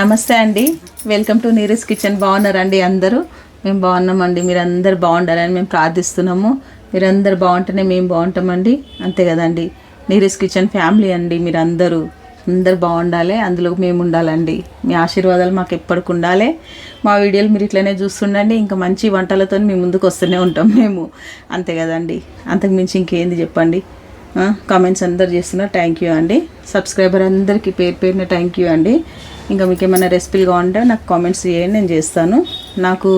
నమస్తే అండి. Welcome to Neeraj kitchen బాగున్నారండి అందరూ? మేము బాగున్నామండి. మీరు బాగుండాలని మేము ప్రార్థిస్తున్నాము. మీరందరు బాగుంటేనే మేము బాగుంటామండి. అంతే కదండి. నీరస్ కిచెన్ ఫ్యామిలీ అండి మీరందరూ. అందరు బాగుండాలి. అందులో మేము ఉండాలండి. మీ ఆశీర్వాదాలు మాకు ఎప్పటికి ఉండాలి. మా వీడియోలు మీరు ఇట్లనే చూస్తుండండి. ఇంకా మంచి వంటలతో మీ ముందుకు వస్తూనే ఉంటాం మేము. అంతే కదండి. అంతకు మించి ఇంకేంది చెప్పండి. కామెంట్స్ అందరు చేస్తున్నారు. థ్యాంక్ యూ అండి. సబ్స్క్రైబర్ అందరికీ పేరు పేరున థ్యాంక్ యూ అండి. ఇంకా మీకు ఏమైనా రెసిపీలు కావాలంటే నాకు కామెంట్స్ చేయండి నేను చేస్తాను. నాకు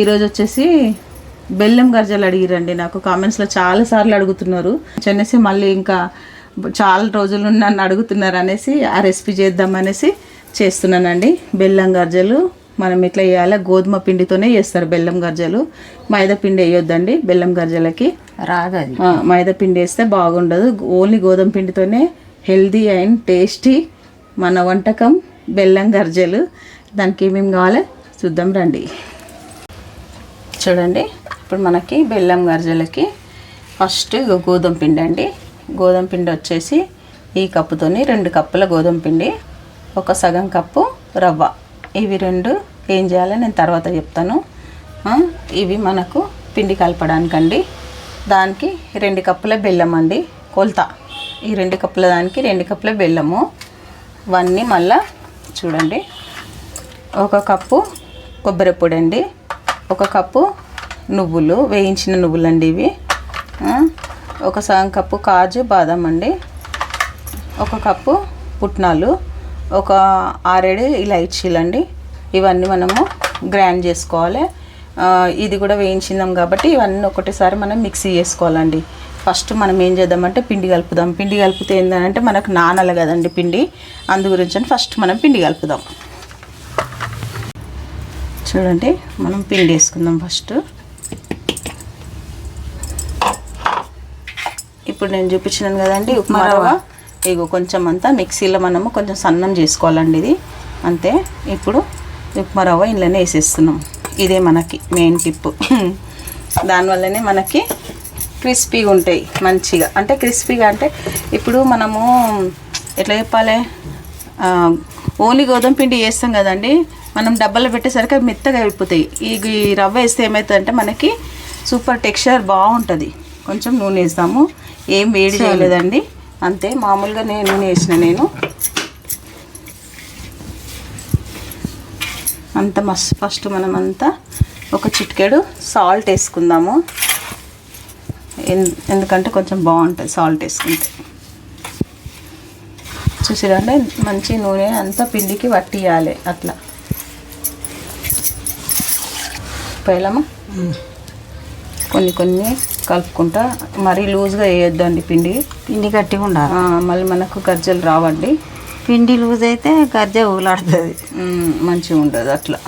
ఈరోజు వచ్చేసి బెల్లం గర్జలు అడిగిరండి. నాకు కామెంట్స్లో చాలాసార్లు అడుగుతున్నారు. చెన్నైసి మళ్ళీ ఇంకా చాలా రోజులు నన్ను అడుగుతున్నారు అనేసి ఆ రెసిపీ చేద్దామనేసి చేస్తున్నానండి. బెల్లం గర్జలు మనం ఎట్లా చేయాలి? గోధుమ పిండితోనే చేస్తారు బెల్లం గర్జలు. మైదా పిండి వేయొద్దండి బెల్లం గర్జలకి. రాగది మైదా పిండి వేస్తే బాగుండదు. ఓన్లీ గోధుమ పిండితోనే హెల్దీ అండ్ టేస్టీ మన వంటకం బెల్లం గర్జలు. దానికి ఏమేమి కావాలో చూద్దాం రండి. చూడండి ఇప్పుడు మనకి బెల్లం గర్జలకి ఫస్ట్ గోధుమ పిండి అండి. గోధుమ పిండి వచ్చేసి ఈ కప్పుతోని రెండు కప్పుల గోధుమ పిండి ఒక సగం కప్పు రవ్వ. ఇవి రెండు ఏం చేయాలో నేను తర్వాత చెప్తాను. ఇవి మనకు పిండి కలపడానికండి. దానికి రెండు కప్పుల బెల్లం అండి కొలత. ఈ రెండు కప్పుల దానికి రెండు కప్పుల బెల్లము. ఇవన్నీ మళ్ళా చూడండి. ఒక కప్పు కొబ్బరి పొడి అండి. ఒక కప్పు నువ్వులు వేయించిన నువ్వులు అండి ఇవి ఒక సగం కప్పు కాజు బాదం అండి. ఒక కప్పు పుట్నాలు ఒక ఆరేడు ఇలాచీలు అండి ఇవన్నీ మనము గ్రైండ్ చేసుకోవాలి. ఇది కూడా వేయించిందాం కాబట్టి ఇవన్నీ ఒకటేసారి మనం మిక్సీ చేసుకోవాలండి. ఫస్ట్ మనం ఏం చేద్దామంటే పిండి కలుపుదాం. పిండి కలిపితే ఏంటంటే మనకు నానాలి కదండి పిండి. అందు గురించి అని ఫస్ట్ మనం పిండి కలుపుదాం. చూడండి మనం పిండి వేసుకుందాం ఫస్ట్. ఇప్పుడు నేను చూపించినాను కదండి ఉప్మా రవ్వ. ఇగో కొంచెం అంతా మిక్సీలో మనము కొంచెం సన్నం చేసుకోవాలండి ఇది. అంతే ఇప్పుడు ఉప్మా రవ్వ ఇంట్లోనే వేసేస్తున్నాం. ఇదే మనకి మెయిన్ టిప్ దానివల్లనే మనకి క్రిస్పీగా ఉంటాయి మంచిగా. అంటే క్రిస్పీగా అంటే ఇప్పుడు మనము ఎట్లా చెప్పాలి? ఓన్లీ గోధుమ పిండి వేస్తాం కదండి. మనం డబ్బాలో పెట్టేసరికి అవి మెత్తగా అయిపోతాయి. ఈ రవ్వ వేస్తే ఏమవుతుందంటే మనకి సూపర్ టెక్స్చర్ బాగుంటుంది. కొంచెం నూనె వేస్తాము. ఏం వేడి చేయలేదండి. అంతే మామూలుగా నేను నూనె వేసిన నేను. అంత మస్ ఫస్ట్ మనం అంతా ఒక చిటికెడు సాల్ట్ వేసుకుందాము. ఎందుకంటే కొంచెం బాగుంటుంది సాల్ట్ వేసుకుంటే. చూసిరండి? మంచి నూనె అంతా పిండికి పట్టియాలి అట్లా. పేలమా కొన్ని కొన్ని కలుపుకుంటా. మరీ లూజ్గా వేయొద్దండి పిండి. పిండి గట్టిగా ఉండాలి. మళ్ళీ మనకు గజ్జలు రావండి. పిండి లూజ్ అయితే గజ్జ ఊలాడుతుంది మంచిగా ఉండదు అట్లా.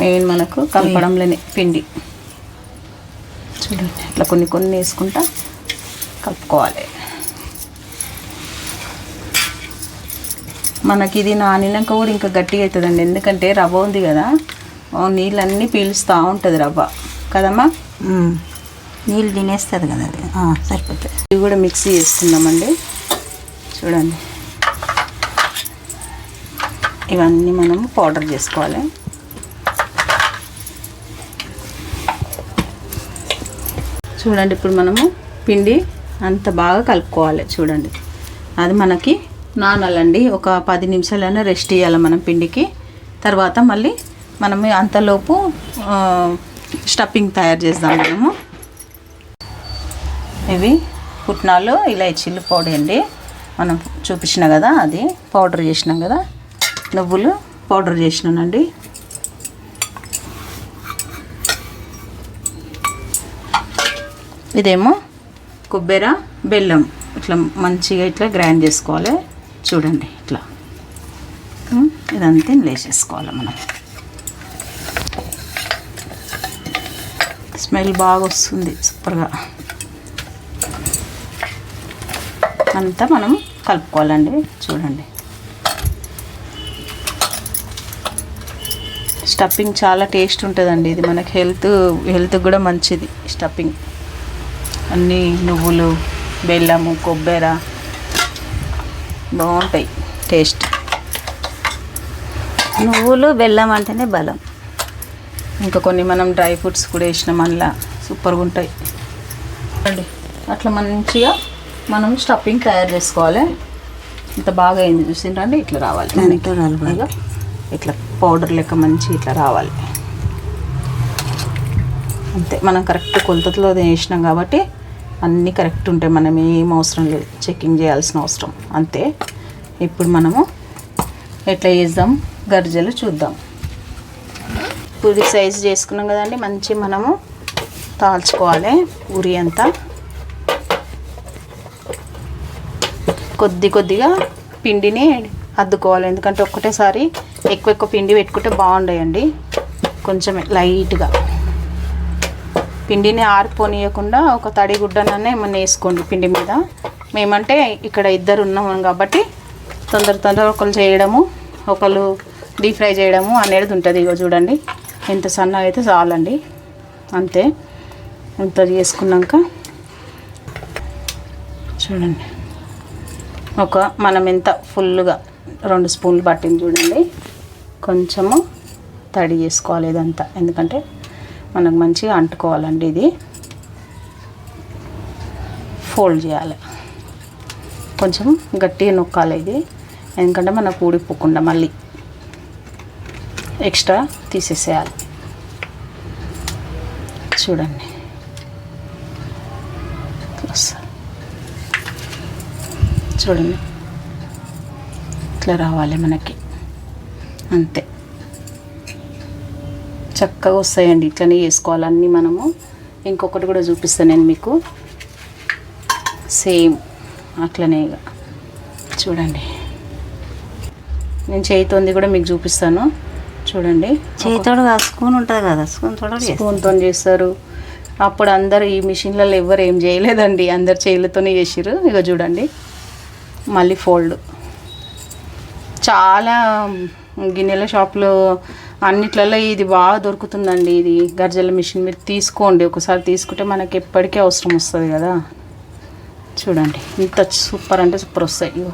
మెయిన్ మనకు కలపడంలోనే పిండి. చూడండి ఇట్లా కొన్ని కొన్ని వేసుకుంటా కలుపుకోవాలి. మనకి ఇది నానినాక కూడా ఇంకా గట్టిగా అవుతుందండి. ఎందుకంటే రవ్వ ఉంది కదా నీళ్ళన్నీ పీలుస్తూ ఉంటుంది రవ్వ. కదమ్మా. నీళ్ళు తినేస్తుంది కదా అది. సరిపోతుంది ఇవి కూడా మిక్సీ చేసుకుందామండి చూడండి. ఇవన్నీ మనము పౌడర్ చేసుకోవాలి. చూడండి ఇప్పుడు మనము పిండి అంత బాగా కలుపుకోవాలి. చూడండి. అది మనకి నానాలండి. ఒక పది నిమిషాలైనా రెస్ట్ ఇవ్వాలి మనం పిండికి. తర్వాత మళ్ళీ మనము అంతలోపు స్టఫింగ్ తయారు చేద్దాం మనము. ఇవి పుట్నాలు ఇలాచీలు పౌడర్ అండి. మనం చూపించిన కదా అది పౌడర్ చేసినాం కదా. నువ్వులు పౌడర్ చేసినానండి. ఇదేమో కొబ్బెర బెల్లం. ఇట్లా మంచిగా ఇట్లా గ్రైండ్ చేసుకోవాలి. చూడండి ఇట్లా. ఇదంతా లేచేసుకోవాలి మనం. స్మెల్ బాగా వస్తుంది సూపర్గా. అంతా మనం కలుపుకోవాలండి చూడండి. స్టఫింగ్ చాలా టేస్ట్ ఉంటుందండి ఇది మనకి హెల్త్ హెల్త్ కూడా మంచిది స్టఫింగ్. అన్నీ నువ్వులు బెల్లము కొబ్బెర బాగుంటాయి. టేస్ట్. నువ్వులు బెల్లం అంటేనే బలం. ఇంకా కొన్ని మనం డ్రై ఫ్రూట్స్ కూడా వేసినాం అందులో సూపర్గా ఉంటాయి. చూడండి అట్లా మంచిగా మనం స్టఫింగ్ తయారు చేసుకోవాలి. ఇంత బాగా అయింది చూసిండ్రండి ఇట్లా రావాలి. ఇదిగో ఇట్లా పౌడర్ లెక్క మంచి ఇట్లా రావాలి. అంతే మనం కరెక్ట్ కొలతలో వేసినాం కాబట్టి అన్నీ కరెక్ట్ ఉంటాయి. మనం ఏం అవసరం లేదు. చెకింగ్ చేయాల్సిన అవసరం. అంతే. ఇప్పుడు మనము ఎట్లా చేద్దాం? గర్జలు చూద్దాం. పూరి సైజ్ చేసుకున్నాం కదండి. మంచి మనము తాల్చుకోవాలి. ఉరి అంతా. కొద్ది కొద్దిగా పిండిని అద్దుకోవాలి. ఎందుకంటే ఒక్కటేసారి ఎక్కువ ఎక్కువ పిండి పెట్టుకుంటే బాగుండయండి. కొంచెం లైట్గా. పిండిని ఆరిపోనీయకుండా ఒక తడి గుడ్డనన్నా ఏమన్నా వేసుకోండి పిండి మీద. మేమంటే ఇక్కడ ఇద్దరు ఉన్నాం కాబట్టి తొందర తొందర ఒకరు చేయడము ఒకరు డీప్ ఫ్రై చేయడము అనేది ఉంటుంది ఇగో చూడండి. ఎంత సన్నగా అయితే చాలండి. అంతే. ఇంత చేసుకున్నాక చూడండి. ఒక మనం ఎంత ఫుల్గా రెండు స్పూన్లు పట్టింది చూడండి. కొంచెము తడి చేసుకోవాలి ఇదంతా. ఎందుకంటే మనకు మంచిగా అంటుకోవాలండి ఇది. ఫోల్డ్ చేయాలి. కొంచెం గట్టిగా నొక్కాలి ఇది. ఎందుకంటే మనకు ఊడిపోకుండా మళ్ళీ ఎక్స్ట్రా తీసేసేయాలి. చూడండి. చూడండి. ఇట్లా రావాలి మనకి. అంతే. చక్కగా వస్తాయండి. ఇట్లనే చేసుకోవాలి అన్నీ మనము. ఇంకొకటి కూడా చూపిస్తాను నేను మీకు. సేమ్ అట్లనే ఇక చూడండి. నేను చేయితోంది కూడా మీకు చూపిస్తాను. చూడండి. చేతితోడు స్పూన్ ఉంటుంది కదా స్పూన్. స్పూన్తో చేస్తారు. అప్పుడు అందరు ఈ మిషన్లలో ఎవరు ఏం చేయలేదండి. అందరు చేతులతోనే చేసిర్రు. ఇక చూడండి. మళ్ళీ ఫోల్డ్. చాలా గిన్నెల షాప్లో అన్నిట్లలో ఇది బాగా దొరుకుతుందండి ఇది గర్జల మిషన్. మీరు తీసుకోండి ఒకసారి తీసుకుంటే మనకి ఎప్పటికీ అవసరం వస్తుంది కదా. చూడండి ఇంత సూపర్ అంటే సూపర్ వస్తాయి. ఇగో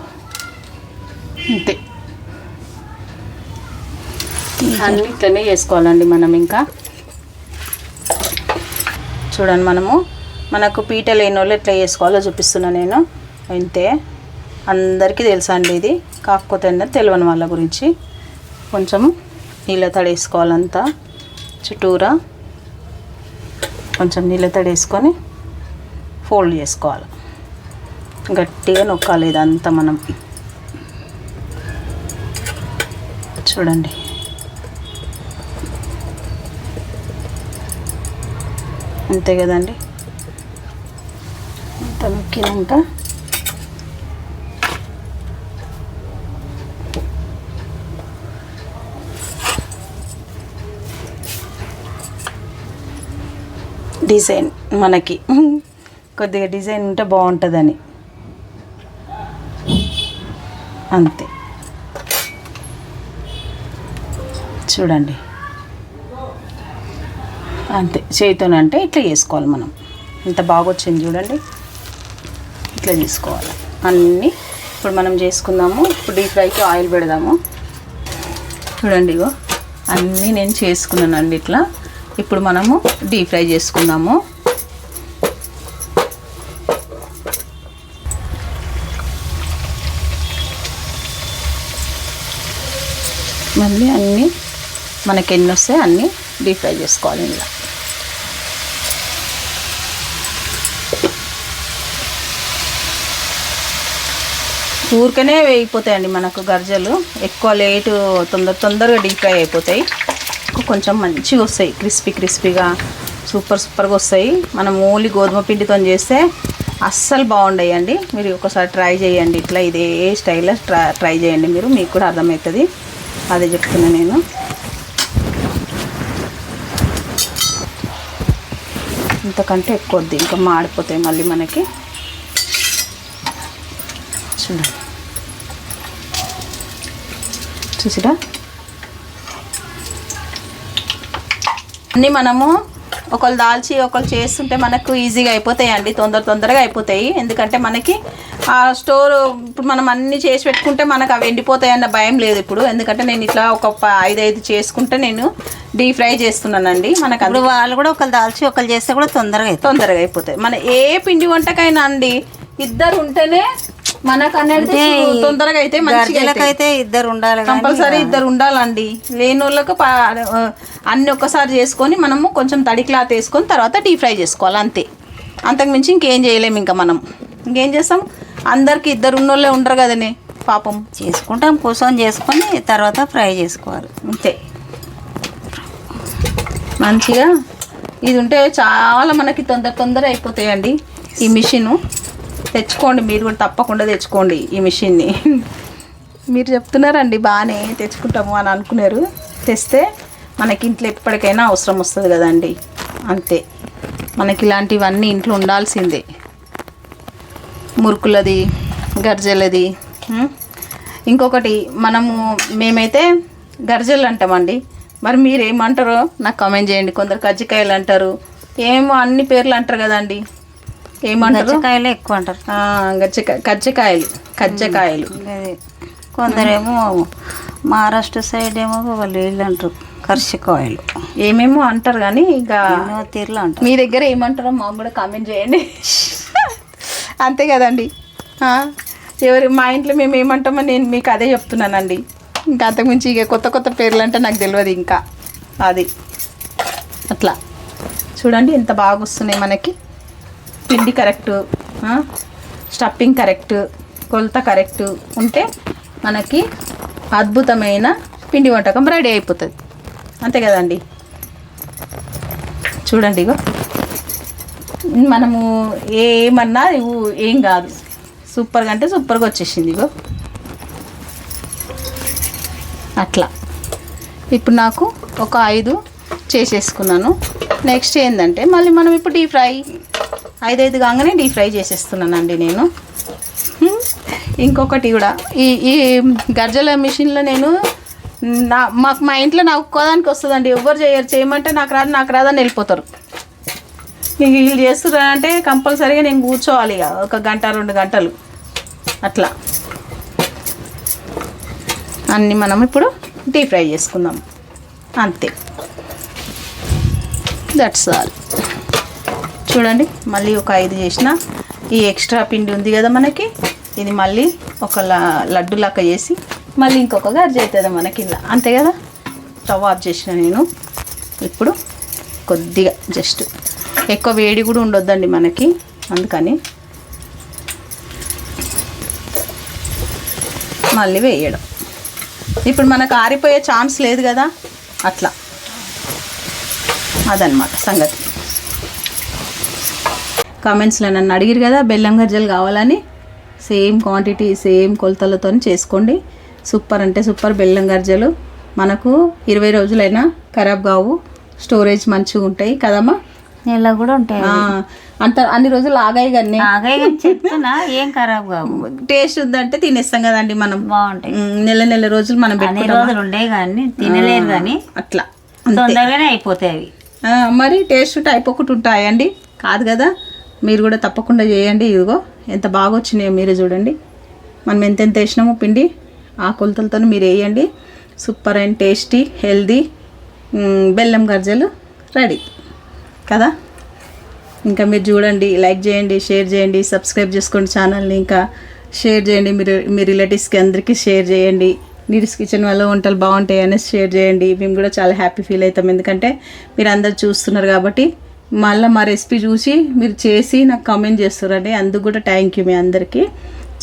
అంతే అన్ని ఇట్లనే చేసుకోవాలండి మనం ఇంకా. చూడండి మనము మనకు పీట లేని వాళ్ళు ఎట్లా చేసుకోవాలో చూపిస్తున్నా నేను. అంతే అందరికీ తెలుసా అండి ఇది. కాకపోతే తెలియని వాళ్ళ గురించి. కొంచెం నీళ్ళ తడి వేసుకోవాలంతా. చుట్టూరా కొంచెం నీళ్ళ తడి వేసుకొని ఫోల్డ్ చేసుకోవాలి. గట్టిగా నొక్కాలి ఇదంతా మనం. చూడండి. అంతే కదండి? అంత నొక్కినాక డిజైన్ మనకి. కొద్దిగా డిజైన్ ఉంటే బాగుంటుందని. అంతే. చూడండి. అంతే. చేతితోనంటే ఇట్లా చేసుకోవాలి మనం. ఇంత బాగా వచ్చింది చూడండి. ఇట్లా చేసుకోవాలి. అన్నీ ఇప్పుడు మనం చేసుకుందాము. ఇప్పుడు డీప్ ఫ్రైకి ఆయిల్ పెడదాము. చూడండి ఇగో. అన్నీ నేను చేసుకున్నానండి ఇట్లా. ఇప్పుడు మనము డీప్ ఫ్రై చేసుకుందాము. మళ్ళీ అన్నీ మనకి ఎన్ని వస్తాయి అన్నీ డీప్ ఫ్రై చేసుకోవాలి ఇలా ఊరికనే వేయిపోతాయండి మనకు గర్జలు. ఎక్కువ లేటు తొందర తొందరగా డీప్ ఫ్రై అయిపోతాయి. కొంచెం మంచిగా వస్తాయి. క్రిస్పీ క్రిస్పీగా సూపర్ సూపర్గా వస్తాయి. మనం ఓన్లీ గోధుమ పిండితో చేస్తే అస్సలు బాగుండయండి. మీరు ఒకసారి ట్రై చేయండి. ఇట్లా ఇదే స్టైల్లో ట్రై ట్రై చేయండి మీరు. మీకు కూడా అర్థమవుతుంది. అదే చెప్తున్నా నేను. ఇంతకంటే ఎక్కువ వద్దు ఇంకా మాడిపోతాయి మళ్ళీ మనకి. చూడండి. చూసిరా? అన్నీ మనము ఒకళ్ళు దాల్చి ఒకళ్ళు చేస్తుంటే మనకు ఈజీగా అయిపోతాయండి. తొందర తొందరగా అయిపోతాయి. ఎందుకంటే మనకి ఆ స్టోర్ ఇప్పుడు మనం అన్ని చేసి పెట్టుకుంటే మనకు అవి ఎండిపోతాయి అన్న భయం లేదు ఇప్పుడు. ఎందుకంటే నేను ఇట్లా ఒక ఐదు ఐదు చేసుకుంటే నేను డీప్ ఫ్రై చేస్తున్నానండి. మనకు ఇప్పుడు వాళ్ళు కూడా ఒకళ్ళు దాల్చి ఒకళ్ళు చేస్తే కూడా తొందరగా తొందరగా అయిపోతాయి. మన ఏ పిండి వంటకైనా అండి ఇద్దరు ఉంటేనే తొందరగా అయితే మంచిగా ఇద్దరు ఉండాలి కంపల్సరీ ఇద్దరు ఉండాలండి. లేని వాళ్ళకు అన్ని ఒక్కసారి చేసుకొని మనము కొంచెం తడి క్లాత్ వేసుకొని తర్వాత డీప్ ఫ్రై చేసుకోవాలి అంతే. అంతకుమించి ఇంకేం చేయలేము ఇంకా మనం. ఇంకేం చేస్తాం? అందరికి ఇద్దరు ఉన్నోళ్ళే ఉండరు కదనే పాపం. చేసుకుంటాం కూర్చొని చేసుకొని తర్వాత ఫ్రై చేసుకోవాలి. అంతే. మంచిగా ఇది ఉంటే చాలా మనకి తొందర తొందర అయిపోతాయండి ఈ మిషను. తెచ్చుకోండి మీరు కూడా తప్పకుండా తెచ్చుకోండి ఈ మిషన్ని. మీరు చెప్తున్నారండి బాగానే తెచ్చుకుంటాము అని అనుకున్నారు. తెస్తే మనకి ఇంట్లో ఎప్పటికైనా అవసరం వస్తుంది కదండి. అంతే. మనకి ఇలాంటివన్నీ ఇంట్లో ఉండాల్సిందే. మురుకులది గర్జెలది ఇంకొకటి మనము మేమైతే గర్జలు అంటామండి. మరి మీరు ఏమంటారో నాకు కామెంట్ చేయండి. కొందరు కజ్జికాయలు అంటారు. ఏమో అన్ని పేర్లు అంటారు కదండి. ఏమంటారు? గచ్చకాయలే ఎక్కువ అంటారు కజ్జకాయలు అదే. కొందరేమో మహారాష్ట్ర సైడ్ ఏమో వాళ్ళు వీళ్ళు అంటారు కర్షికాయలు. ఏమేమో అంటారు కానీ ఇక తీర్లు అంటారు. మీ దగ్గర ఏమంటారో మాకు కూడా కామెంట్ చేయండి. అంతే కదండి. ఎవరి మా ఇంట్లో మేము ఏమంటామో నేను మీకు అదే చెప్తున్నానండి. ఇంకా అంతకుమించి ఇక కొత్త కొత్త పేర్లు అంటే నాకు తెలియదు ఇంకా. అది. అట్లా. చూడండి ఎంత బాగా వస్తున్నాయి మనకి. పిండి కరెక్ట్ స్టఫింగ్ కరెక్ట్ కొలత కరెక్ట్ ఉంటే మనకి అద్భుతమైన పిండి వంటకం రెడీ అయిపోతుంది. అంతే కదండి? చూడండి ఇగో. మనము ఏమన్నా ఏం కాదు. సూపర్గా అంటే సూపర్గా వచ్చేసింది ఇగో. అట్లా. ఇప్పుడు నాకు ఒక ఐదు చేసేసుకున్నాను. నెక్స్ట్ ఏంటంటే మళ్ళీ మనం ఇప్పుడు డీప్ ఫ్రై ఐదు ఐదు కాగానే డీప్ ఫ్రై చేసేస్తున్నానండి నేను. ఇంకొకటి కూడా. ఈ ఈ గర్జల మిషన్లో నేను నా మాకు మా ఇంట్లో నాకు ఒక్కదానికి వస్తుందండి. ఎవ్వరు చేయరు. చేయమంటే నాకు రాదు నాకు రాదని వెళ్ళిపోతారు. నీకు వీళ్ళు చేస్తున్నారంటే కంపల్సరీగా నేను కూర్చోవాలి ఇక. ఒక గంట రెండు గంటలు. అట్లా. అన్నీ మనం ఇప్పుడు డీప్ ఫ్రై చేసుకుందాం. అంతే. దట్స్ ఆల్ చూడండి మళ్ళీ ఒక ఐదు చేసిన. ఈ ఎక్స్ట్రా పిండి ఉంది కదా మనకి ఇది మళ్ళీ ఒక ల- లడ్డు లాగా చేసి మళ్ళీ ఇంకొక గర్జ అవుతుంది మనకి ఇలా అంతే కదా? స్టవ్ ఆఫ్ చేసిన నేను. ఇప్పుడు కొద్దిగా జస్ట్ ఎక్కువ వేడి కూడా ఉండొద్దండి మనకి అందుకని. మళ్ళీ వేయడం. ఇప్పుడు మనకు ఆరిపోయే ఛాన్స్ లేదు కదా? అట్లా. అదనమాట సంగతి. కామెంట్స్లో నన్ను అడిగిరు కదా బెల్లం గజ్జలు కావాలని. సేమ్ క్వాంటిటీ సేమ్ కొలతలతో చేసుకోండి. సూపర్ అంటే సూపర్ బెల్లం గర్జలు మనకు ఇరవై రోజులైనా ఖరాబ్ కావు. స్టోరేజ్ మంచిగా ఉంటాయి కదమ్మా? నెల కూడా ఉంటాయి అంత అన్ని రోజులు ఆగాయి కానీ ఆగాయి కానీ చెప్తున్నా ఏం ఖరాబ్ కావు. టేస్ట్ ఉందంటే తినేస్తాం కదండి మనం. బాగుంటాయి. నెల నెల రోజులు మనం అన్ని రోజులు ఉండే కానీ తినలేరు కానీ అట్లా. తొందరగానే అయిపోతాయి అవి. మరి టేస్ట్ ఒకటి ఉంటాయండి. కాదు కదా? మీరు కూడా తప్పకుండా చేయండి. ఇదిగో ఎంత బాగా వచ్చినాయో మీరు చూడండి. మనం ఎంతెంత వేసినామో పిండి ఆ కొలతలతో మీరు వేయండి. సూపర్ అండ్ టేస్టీ హెల్దీ బెల్లం గర్జలు రెడీ. కదా? ఇంకా మీరు చూడండి లైక్ చేయండి షేర్ చేయండి సబ్స్క్రైబ్ చేసుకోండి ఛానల్ని. ఇంకా షేర్ చేయండి మీరు మీ రిలేటివ్స్కి అందరికీ షేర్ చేయండి. నీడ్స్ కిచెన్ వల్ల వంటలు బాగుంటాయి అనేసి షేర్ చేయండి. మేము కూడా చాలా హ్యాపీ ఫీల్ అవుతాం. ఎందుకంటే మీరు అందరు చూస్తున్నారు కాబట్టి మళ్ళీ మా రెసిపీ చూసి మీరు చేసి నాకు కామెంట్ చేస్తారండి. అందుకు కూడా థ్యాంక్ యూ మీ అందరికీ.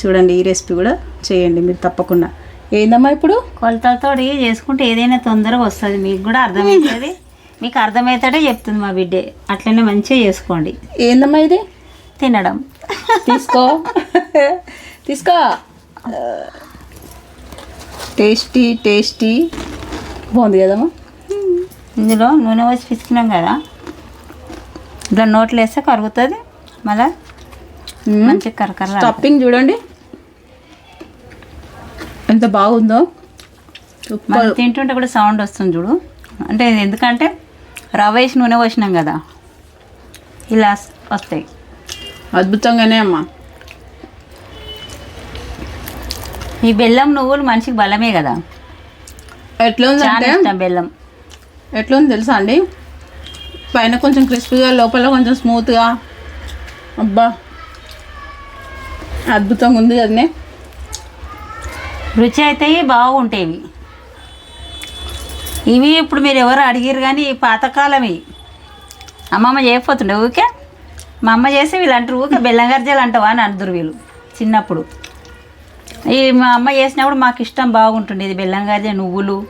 చూడండి ఈ రెసిపీ కూడా చేయండి మీరు తప్పకుండా. ఏందమ్మా ఇప్పుడు? కొలతలతో చేసుకుంటే ఏదైనా తొందరగా వస్తుంది. మీకు కూడా అర్థమవుతుంది. మీకు అర్థమవుతాడే చెప్తుంది మా బిడ్డే. అట్లనే మంచిగా చేసుకోండి. ఏందమ్మా ఇది? తినడం. తీసుకో. తీసుకో. Tasty tasty. బాగుంది కదమ్మా. ఇందులో నూనె పోసి పిసికినాం కదా. ఇట్లా నోట్లు వేస్తే కరుగుతుంది. మళ్ళా మంచిగా కరకర స్టఫింగ్ చూడండి. ఎంత బాగుందో. తింటుంటే కూడా సౌండ్ వస్తుంది చూడు. అంటే ఎందుకంటే రవ్వ వేసి నూనె పోసినాం కదా. ఇలా వస్తాయి. అద్భుతంగానే అమ్మా. ఈ బెల్లం నువ్వులు మనిషికి బలమే కదా. ఎట్లా బెల్లం. ఎట్లా ఉంది తెలుసా అండి? పైన కొంచెం క్రిస్పీగా లోపల కొంచెం స్మూత్గా. అబ్బా. అద్భుతంగా ఉంది కదనే. రుచి అయితే బాగుంటాయి ఇవి ఇప్పుడు మీరు ఎవరు అడిగారు కానీ ఈ అమ్మమ్మ చేయకపోతుండే ఊకే మా అమ్మ చేసి వీళ్ళు అంటారు ఊకే బెల్లం గర్జలు అంటావా? అని అంటారు వీళ్ళు చిన్నప్పుడు. ఈ మా అమ్మ చేసినప్పుడు మాకు ఇష్టం బాగుంటుండేది బెల్లం గర్జ నువ్వులు.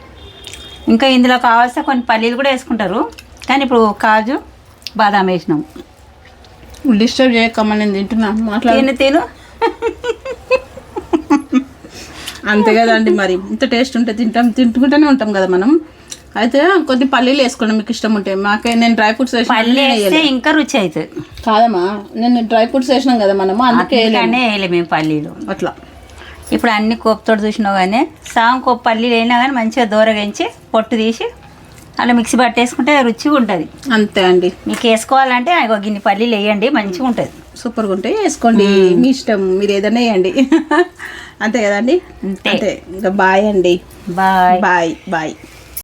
ఇంకా ఇందులో కావాల్సిన కొన్ని పల్లీలు కూడా వేసుకుంటారు. కానీ ఇప్పుడు కాజు బాదాం వేసినాం. డిస్టర్బ్ చేయకమ్మా నేను తింటున్నా. మాట్లాడు. తిను అంతే కదండి మరి. ఇంత టేస్ట్ ఉంటే తింటాం తింటుకుంటూనే ఉంటాం కదా మనం. అయితే కొన్ని పల్లీలు వేసుకోండి మీకు ఇష్టం ఉంటే. మాకే నేను డ్రై ఫ్రూట్స్ వేసిన ఇంకా రుచి అవుతుంది కాదమ్మా నేను డ్రై ఫ్రూట్స్ వేసినాం కదా మనము అందుకే వేయలేము. పల్లీలు. అట్లా. ఇప్పుడు అన్ని కోపుతోటి చూసినావు కానీ సాం కోపు పల్లీలు అయినా కానీ మంచిగా దూరగించి పొట్టు తీసి అలా మిక్సీ పట్టేసుకుంటే రుచిగా ఉంటుంది. అంతే అండి. మీకు వేసుకోవాలంటే గిన్ని పల్లీలు వేయండి మంచిగా ఉంటుంది. సూపర్గా ఉంటాయి. వేసుకోండి. మీ ఇష్టం. మీరు ఏదైనా వేయండి. అంతే కదండి? అంతే. బాయ్ అండి. బాయ్. బాయ్. బాయ్.